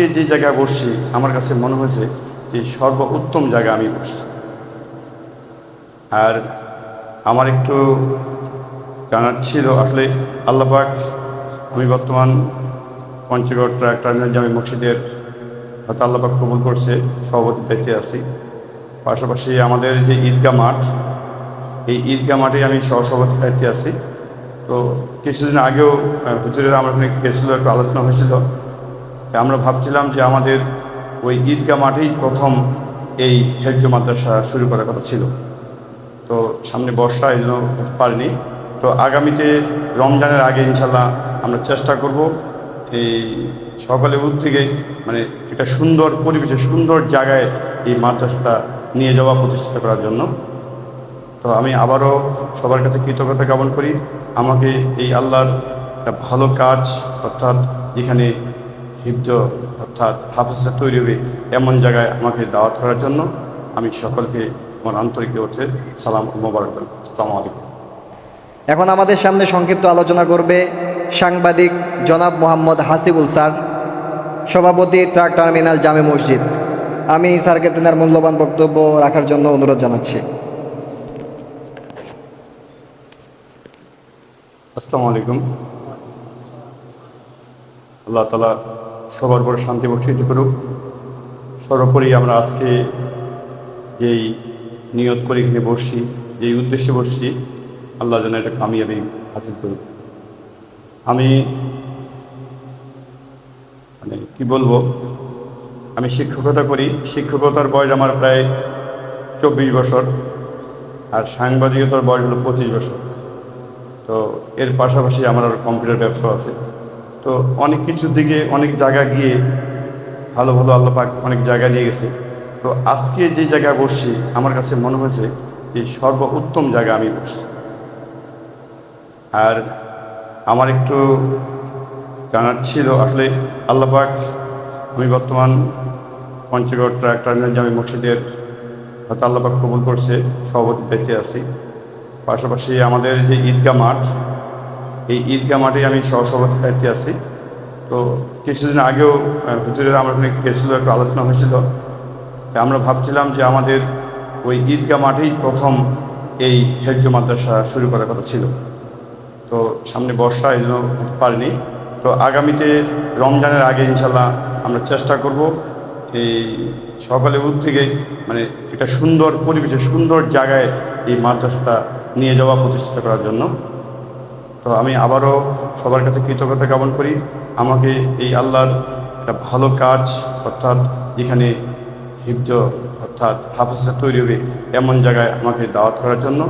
আজকে যে জায়গায় বসছি, আমার কাছে মনে হয়েছে যে সর্ব উত্তম জায়গা আমি বসছি। আর আমার একটু জানার ছিল, আসলে আল্লাপাক আমি বর্তমান পঞ্চগড় ট্রাক টার্মিনাল জামি মসজিদের হয়তো আল্লাপাক কবুল করছে, সভাপতি দায়িত্বে আছি। পাশাপাশি আমাদের যে ঈদগাহ মাঠ, এই ঈদগাহ মাঠে আমি সহসভাপতি দায়িত্বে আছি। তো কিছুদিন আগেও হুজুরের আমার গেছিল, একটু আলোচনা হয়েছিল। আমরা ভাবছিলাম যে আমাদের ওই ঈদগাহ মাঠেই প্রথম এই হেফজ মাদ্রাসা শুরু করার কথা ছিল। তো সামনে বর্ষা, এই জন্য পারিনি। তো আগামীতে রমজানের আগে ইনশাল্লাহ আমরা চেষ্টা করব এই সকালে উঠ থেকে মানে একটা সুন্দর পরিবেশে, সুন্দর জায়গায় এই মাদ্রাসাটা নিয়ে যাওয়া প্রতিষ্ঠা করার জন্য। তো আমি আবারও সবার কাছে কৃতজ্ঞতা জ্ঞাপন করি। আমাকে এই আল্লাহর একটা ভালো কাজ অর্থাৎ যেখানে হিফজ অর্থাৎ হাফিজা তৈরি হবে এমন জায়গায় আমাকে দাওয়াত করার জন্য। আমি সকলকে আমার আন্তরিক অর্থে সালাম মোবারক আসসালামু আলাইকুম। এখন আমাদের সামনে সংক্ষিপ্ত আলোচনা করবে সাংবাদিক জনাব মোহাম্মদ হাসিবুল স্যার সভাপতি ট্রাক টার্মিনাল জামে মসজিদ। আমি স্যারকে তেনার মূল্যবান বক্তব্য রাখার জন্য অনুরোধ জানাচ্ছি। আসসালামু আলাইকুম। আল্লাহ তালা সবার উপরে শান্তি বর্ষিত করুক। সর্বোপরি আমরা আজকে যেই নিয়ত করে এখানে বসছি, যেই উদ্দেশ্যে বসছি, আল্লাহ যেন এটা কামিয়াবি হাসিল করুক। আমি মানে কি বলব, আমি শিক্ষকতা করি। শিক্ষকতার বয়স আমার প্রায় চব্বিশ বছর, আর সাংবাদিকতার বয়স হলো পঁচিশ বছর। তো এর পাশাপাশি আমার কম্পিউটার ব্যবসা আছে। তো অনেক কিছুর দিকে অনেক জায়গা গিয়ে ভালো ভালো আল্লাহ পাক অনেক জায়গা নিয়ে গেছে। তো আজকে যে জায়গায় বসছি, আমার কাছে মনে হয়েছে যে সর্ব উত্তম জায়গা আমি বসছি। আর আমার একটু জানার ছিল, আসলে আল্লাহ পাক, আমি বর্তমান পঞ্চগড় ট্রাক টার্মিনাল জামি মসজিদের হয়তো আল্লাহ পাক কবুল করছে, সভাপতি দায়িত্বে আছি। পাশাপাশি আমাদের যে ঈদগাহ মাঠ এই ঈদগাহ মাঠে আমি সহসভাপতি দায়িত্বে আছি। তো কিছুদিন আগেও হুজুরের আমার ওখানে গেছিল, একটু আলোচনা হয়েছিল। আমরা ভাবছিলাম যে আমাদের ওই ঈদগাহ মাঠেই প্রথম এই হেজ্য মাদ্রাসা শুরু করার কথা ছিল। তো সামনে বর্ষা, এই জন্য পারিনি। তো আগামীতে রমজানের আগে ইনশাল্লাহ আমরা চেষ্টা করব এই সকালে উঠ থেকে মানে একটা সুন্দর পরিবেশে, সুন্দর জায়গায় এই মাদ্রাসাটা নিয়ে যাওয়া, প্রতিষ্ঠা করার জন্য। তো আমি আবারও সবার কাছে কৃতজ্ঞতা জ্ঞাপন করি। আমাকে এই আল্লাহর একটা ভালো কাজ, অর্থাৎ যেখানে হিব্জ, অর্থাৎ হাফিজা তৈরি হবে, এমন জায়গায় আমাকে দাওয়াত করার জন্য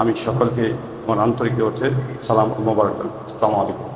আমি সকলকে আমার আন্তরিক অর্থে সালাম মোবারক। আসসালামু আলাইকুম।